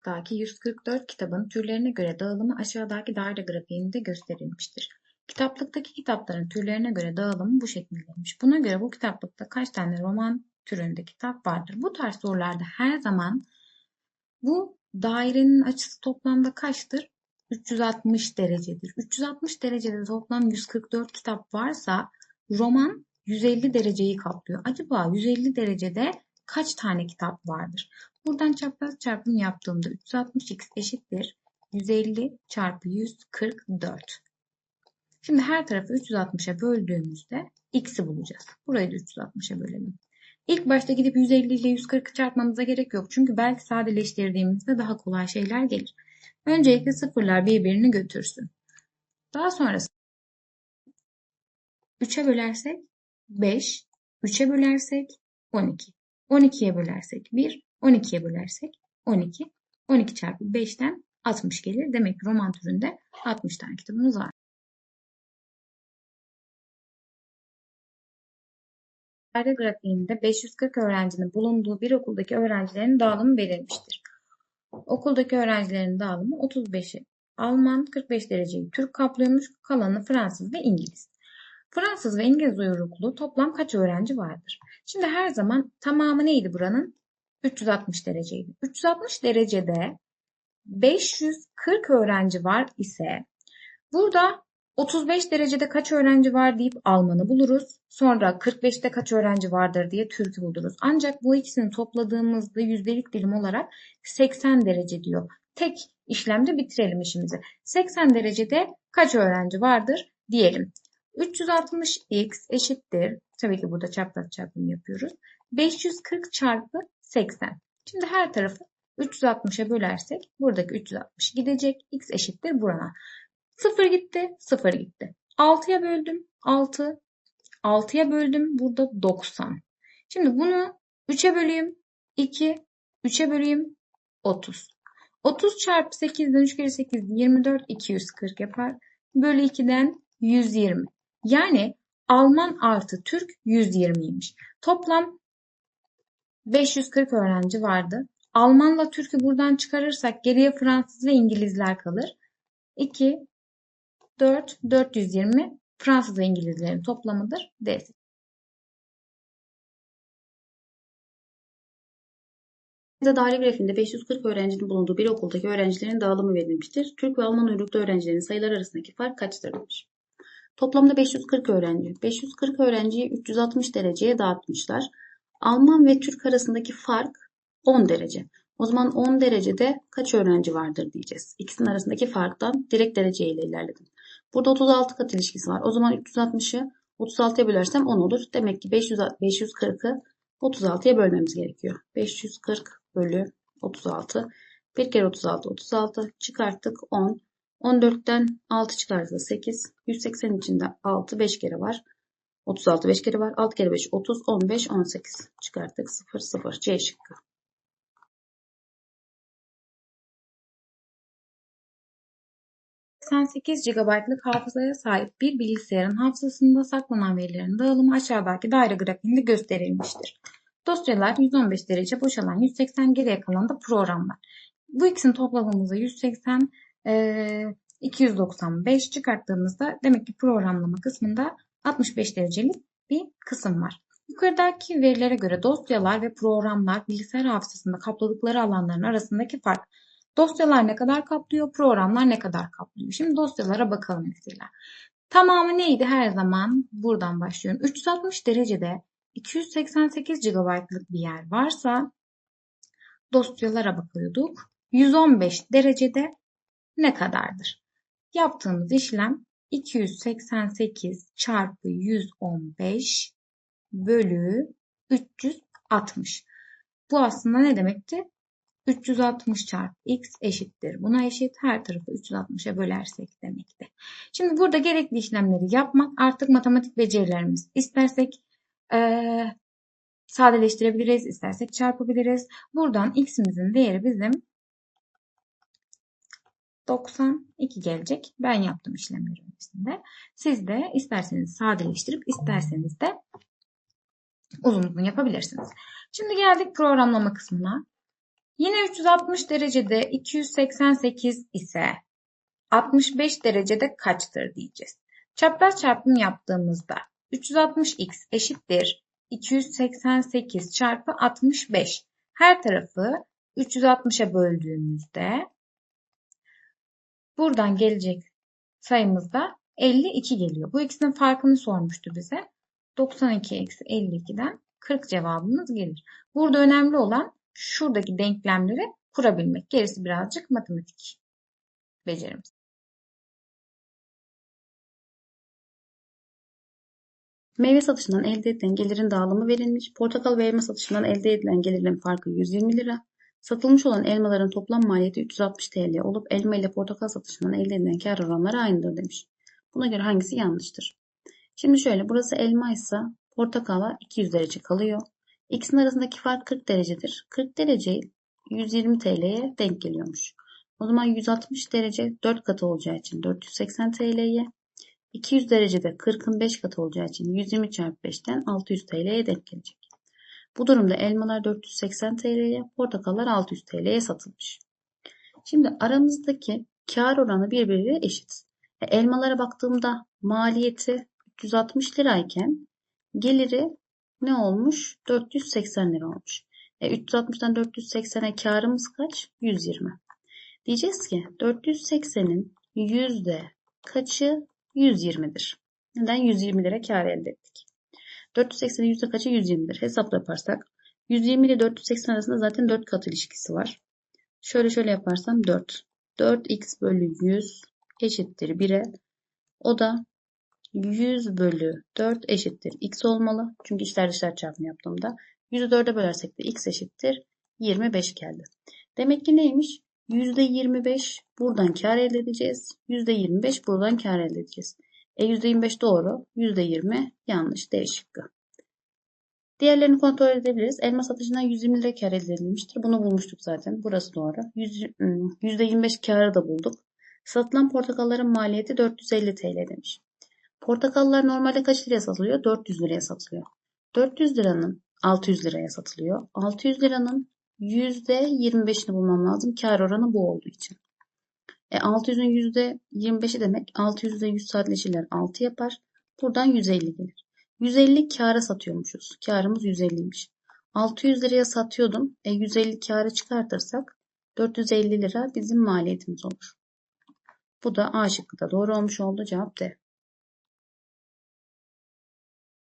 kitaptaki 144 kitabın türlerine göre dağılımı aşağıdaki daire grafiğinde gösterilmiştir. Kitaplıktaki kitapların türlerine göre dağılımı bu şekildeymiş. Buna göre bu kitaplıkta kaç tane roman türünde kitap vardır? Bu tarz sorularda her zaman bu dairenin açısı toplamda kaçtır? 360 derecedir. 360 derecede toplam 144 kitap varsa roman 150 dereceyi kaplıyor. Acaba 150 derecede kaç tane kitap vardır? Buradan çapraz çarpım yaptığımda 360x eşittir 150 çarpı 144. Şimdi her tarafı 360'a böldüğümüzde x'i bulacağız. Burayı da 360'a bölelim. İlk başta gidip 150 ile 140'ı çarpmamıza gerek yok. Çünkü belki sadeleştirdiğimizde daha kolay şeyler gelir. Öncelikle sıfırlar birbirini götürsün. Daha sonrasında 3'e bölersek 5, 3'e bölersek 12. 12'ye bölersek 1, 12'ye bölersek 12. 12 çarpı 5'ten 60 gelir. Demek ki roman türünde 60 tane kitabımız var. Daire grafiğinde 540 öğrencinin bulunduğu bir okuldaki öğrencilerin dağılımı verilmiştir. Okuldaki öğrencilerin dağılımı 35'i Alman, 45 dereceyi Türk kaplıyormuş, kalanı Fransız ve İngiliz. Fransız ve İngiliz uyruklu toplam kaç öğrenci vardır? Şimdi her zaman tamamı neydi buranın? 360 dereceydi. 360 derecede 540 öğrenci var ise burada 35 derecede kaç öğrenci var deyip Alman'ı buluruz. Sonra 45'te kaç öğrenci vardır diye Türk'ü buluruz. Ancak bu ikisini topladığımızda yüzdelik dilim olarak 80 derece diyor. Tek işlemde bitirelim işimizi. 80 derecede kaç öğrenci vardır diyelim. 360x eşittir. Tabii ki burada çapraz çarpım yapıyoruz. 540 çarpı 80. Şimdi her tarafı 360'a bölersek buradaki 360 gidecek. x eşittir burana. 0 gitti, 0 gitti. 6'ya böldüm, 6. 6'ya böldüm, burada 90. Şimdi bunu 3'e böleyim, 2. 3'e böleyim, 30. 30 çarpı 8'den 3 kere 8 24, 240 yapar. Bölü 2'den 120. Yani Alman artı Türk 120'ymiş. Toplam 540 öğrenci vardı. Almanla Türk'ü buradan çıkarırsak geriye Fransız ve İngilizler kalır. 2, 4, 420 Fransız ve İngilizlerin toplamıdır. D. daire grafiğinde 540 öğrencinin bulunduğu bir okuldaki öğrencilerin dağılımı verilmiştir. Türk ve Alman uyruklu öğrencilerin sayılar arasındaki fark kaçtır demiş. Toplamda 540 öğrenci. 540 öğrenciyi 360 dereceye dağıtmışlar. Alman ve Türk arasındaki fark 10 derece. O zaman 10 derecede kaç öğrenci vardır diyeceğiz. İkisinin arasındaki farktan direkt dereceyle ilerledim. Burada 36 kat ilişkisi var. O zaman 360'ı 36'ya bölersem 10 olur. Demek ki 500, 540'ı 36'ya bölmemiz gerekiyor. 540 bölü 36. 1 kere 36 36 çıkarttık 10. 14'ten 6 çıkarsa 8. 180 içinde 6 5 kere var. 36 5 kere var. 6 kere 5 30 15 18 çıkarttık 0 0 C şıkkı. 88 GB'lık hafızaya sahip bir bilgisayarın hafızasında saklanan verilerin dağılımı aşağıdaki daire grafiğinde gösterilmiştir. Dosyalar 115 derece boşalan 180 geriye kalan da programlar. Bu ikisini topladığımızda 180 e, 295 çıkarttığımızda demek ki programlama kısmında 65 derecelik bir kısım var. Yukarıdaki verilere göre dosyalar ve programlar bilgisayar hafızasında kapladıkları alanların arasındaki fark. Dosyalar ne kadar kaplıyor, programlar ne kadar kaplıyor. Şimdi dosyalara bakalım mesela. Tamamı neydi her zaman? Buradan başlıyorum. 360 derecede 288 GB'lık bir yer varsa dosyalara bakıyorduk. 115 derecede ne kadardır? Yaptığımız işlem 288 çarpı 115 bölü 360. Bu aslında ne demekti? 360 çarpı x eşittir. Buna eşit her tarafı 360'a bölersek demekti. Şimdi burada gerekli işlemleri yapmak artık matematik becerilerimiz. İstersek ee, sadeleştirebiliriz, istersek çarpabiliriz. Buradan x'imizin değeri bizim 92 gelecek. Ben yaptım işlemleri öncesinde. Siz de isterseniz sadeleştirip isterseniz de uzun uzun yapabilirsiniz. Şimdi geldik programlama kısmına. Yine 360 derecede 288 ise 65 derecede kaçtır diyeceğiz. Çapraz çarpım yaptığımızda 360x eşittir 288 çarpı 65. Her tarafı 360'a böldüğümüzde buradan gelecek sayımız da 52 geliyor. Bu ikisinin farkını sormuştu bize. 92 eksi 52'den 40 cevabımız gelir. Burada önemli olan şuradaki denklemleri kurabilmek. Gerisi birazcık matematik becerimiz. Meyve satışından elde edilen gelirin dağılımı verilmiş. Portakal ve elma satışından elde edilen gelirin farkı 120 lira. Satılmış olan elmaların toplam maliyeti 360 TL olup elma ile portakal satışından elde edilen kar oranları aynıdır demiş. Buna göre hangisi yanlıştır? Şimdi şöyle burası elma ise portakala 200 derece kalıyor. İkisinin arasındaki fark 40 derecedir. 40 derece 120 TL'ye denk geliyormuş. O zaman 160 derece 4 katı olacağı için 480 TL'ye 200 derecede 40'ın 5 katı olacağı için 120 çarpı 5'ten 600 TL'ye denk gelecek. Bu durumda elmalar 480 TL'ye, portakallar 600 TL'ye satılmış. Şimdi aramızdaki kar oranı birbiriyle eşit. E, elmalara baktığımda maliyeti 360 lirayken geliri ne olmuş? 480 lira olmuş. E, 360'dan 480'e karımız kaç? 120. Diyeceğiz ki 480'in yüzde kaçı 120'dir. Neden? 120 lira kar elde ettik. 480'in yüzde kaçı 120'dir. Hesapla yaparsak 120 ile 480 arasında zaten 4 kat ilişkisi var. Şöyle şöyle yaparsam 4. 4x bölü 100 eşittir 1'e. O da 100 bölü 4 eşittir x olmalı. Çünkü içler dışlar çarpımı yaptığımda 100'ü 4'e bölersek de x eşittir 25 geldi. Demek ki neymiş? %25 buradan kar elde edeceğiz. %25 buradan kar elde edeceğiz. E %25 doğru. %20 yanlış. D şıkkı. Diğerlerini kontrol edebiliriz. Elma satışından 120 lira kar elde edilmiştir. Bunu bulmuştuk zaten. Burası doğru. %25 karı da bulduk. Satılan portakalların maliyeti 450 TL demiş. Portakallar normalde kaç liraya satılıyor? 400 liraya satılıyor. 400 liranın 600 liraya satılıyor. 600 liranın %25'ini bulmam lazım. Kar oranı bu olduğu için. E 600'ün %25'i demek 600'de 100 sadeleşirler 6 yapar. Buradan 150 gelir. 150 kâra satıyormuşuz. Karımız 150'ymiş. 600 liraya satıyordum. E 150 kârı çıkartırsak 450 lira bizim maliyetimiz olur. Bu da A şıkkı da doğru olmuş oldu. Cevap D.